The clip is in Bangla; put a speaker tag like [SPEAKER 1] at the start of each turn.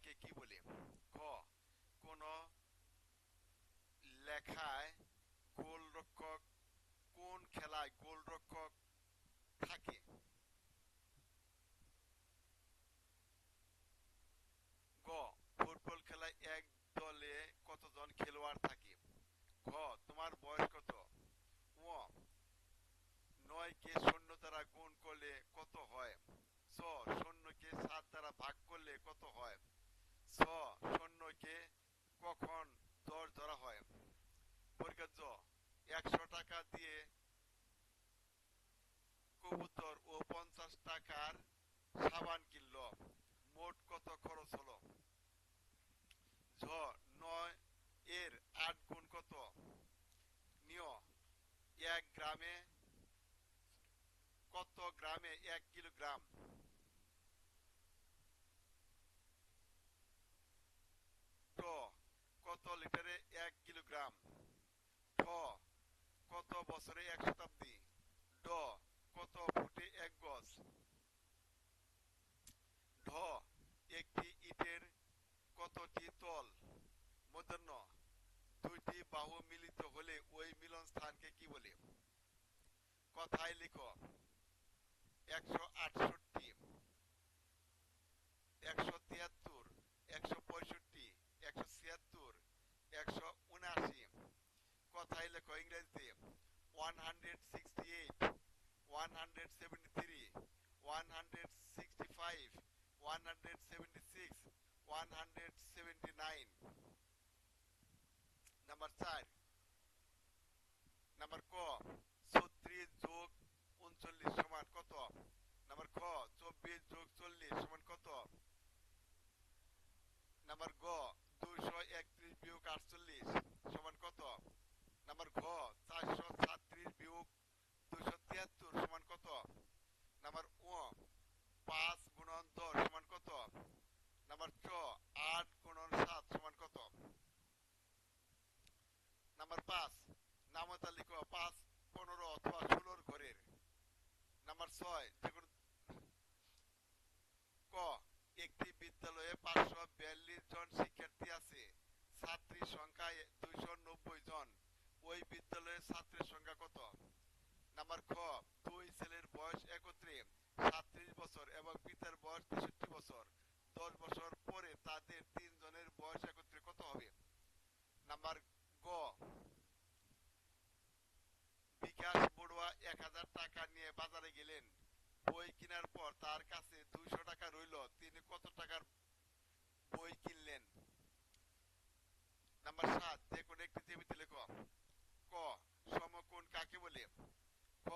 [SPEAKER 1] এটাকে কি বলে? ঘ কোন লেখায় গোলরক্ষক কোন খেলায় গোলরক্ষক থাকে? গ। ফুটবল খেলায় এক দলে কতজন খেলোয়াড় থাকে? ঘ তোমার বয়স কত? ও নয় কে ছ কখন দশ ধরা হয়? একশো টাকা দিয়ে কবুতর ও পঞ্চাশ টাকার সাবান কিনল। মোট কত খরচ হলো? ঝ, নয়, এর আট গুণ কত? নিয়, এক গ্রামে কত গ্রামে এক কিলোগ্রাম ট কত লিটারে এক কিলোগ্রাম ঠ কত বছরে এক শতাব্দী। ড, কত ফুটে এক গজ? ঢ, একটি ইটের কতটি তল? মূর্ধন্য দুইটি বাহু মিলিত হলে ওই মিলন স্থানকে কি বলে? কথায় লিখো। 168, যোগ উনচল্লিশ সমান কত? নাম্বার খ চব্বিশ যোগ চল্লিশ সমান কত? নাম্বার গ দুইশো একত্রিশ বিয়োগ আটচল্লিশ সমান কত? নাম্বার ঘ ছয় ক, একটি বিদ্যালয়ে পাঁচশো বিয়াল্লিশ জন শিক্ষার্থী আছে, ছাত্রীর সংখ্যা দুইশো নব্বই জন। ওই বিদ্যালয়ের ছাত্রের সংখ্যা কত? নাম্বার খ, দুই ছেলের বয়স একত্রে সাতত্রিশ বছর এবং পিতার বয়স তেষট্টি বছর। দশ বছর পরে তাদের তিনজনের বয়স একত্রে কত হবে? নাম্বার গ এক হাজার টাকা নিয়ে বাজারে গেলেন। বই কেনার পর তার কাছে দুইশো টাকা রইল। তিনি কত টাকার বই কিনলেন? নাম্বার সাত যে কোনো একটি জমিতে লেখ। ক, সমকোণ কাকে বলে? খ